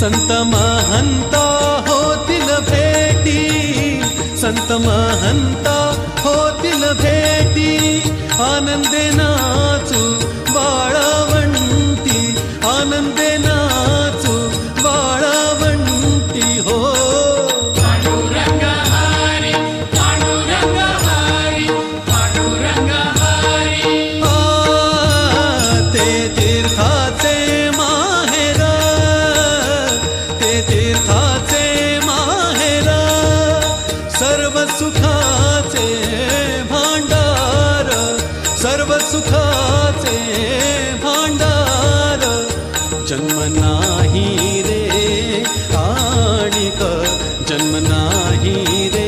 संत महंत होतील भेटी. संत महंत होतील भेटी. आनंदे नाचू बाळवंती आनंदे नाचू बाळवंती हो ते तीर्थाचे सर्व सुखाचे भांडार सर्व सुखाचे भांडार जन्म नाही रे आणिक जन्म नाही रे.